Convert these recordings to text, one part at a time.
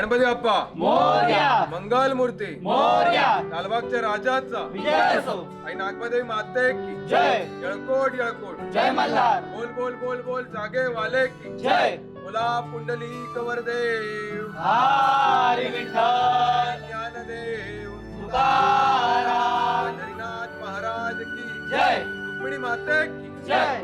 गणपती बाप्पा मोर्या. मंगल मूर्ती मोर्या. लालबागच्या राजाचा. विजय असो आई माते की. जय. यळकोट यळकोट जय मल्हार. बोल बोल बोल बोल जागे वाले की. जय. बोला पुंडली कवरदेव हरी विठ्ठल. ज्ञानदेव. तुकाराम. पंढरीनाथ महाराज की. जय. रुक्मिणी माते की. जय.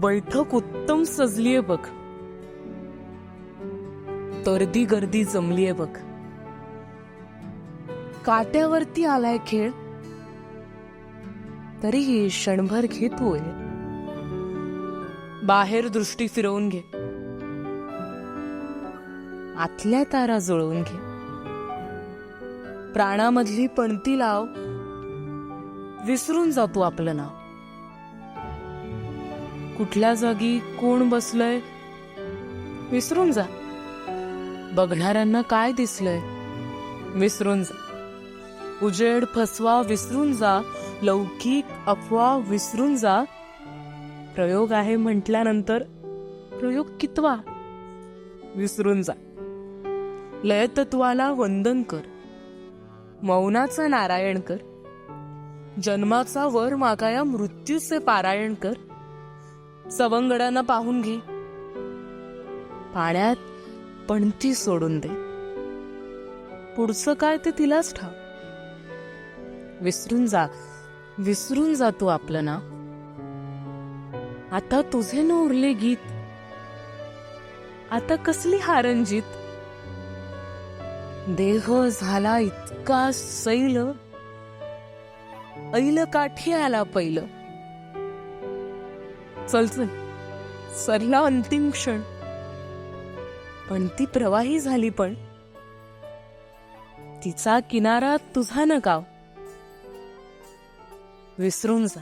बैठक उत्तम सजलीये बघ. गर्दी गर्दी जमलीये बघ. काट्यावरती आलाय खेळ. तरी क्षणभर घेतोय बाहेर दृष्टी फिरवून घे. आतल्या तारा जुळवून घे. प्राणामधली पणती लाव. विसरून जातो आपलं नाव. कुठल्या जागी कोण बसलंय? विसरून जा. बघणाऱ्यांना काय दिसलंय? विसरून जा. उजेड फसवा विसरून जा. लौकिक अफवा विसरून जा. प्रयोग आहे म्हटल्यानंतर प्रयोग कितवा? विसरून जा. लयतत्वाला वंदन कर. मौनाचा नारायण कर. जन्माचा वर मागाया मृत्यूचे पारायण कर. सवंगडांना पाहून घे. पाण्यात पणती सोडून दे. पुढचं काय ते तिलाच ठाव. विसरून जा विसरून जा तू आपलं ना आता तुझे न उरले गीत. आता कसली हारंजीत देह झाला इतका सैल. ऐल काठी आला पहिलं चल चल सरला अंतिम क्षण. पण ती प्रवाही झाली पण. तिचा किनारा तुझा न गाव. विसरून जा.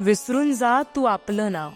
विसरून जा तू आपलं नाव.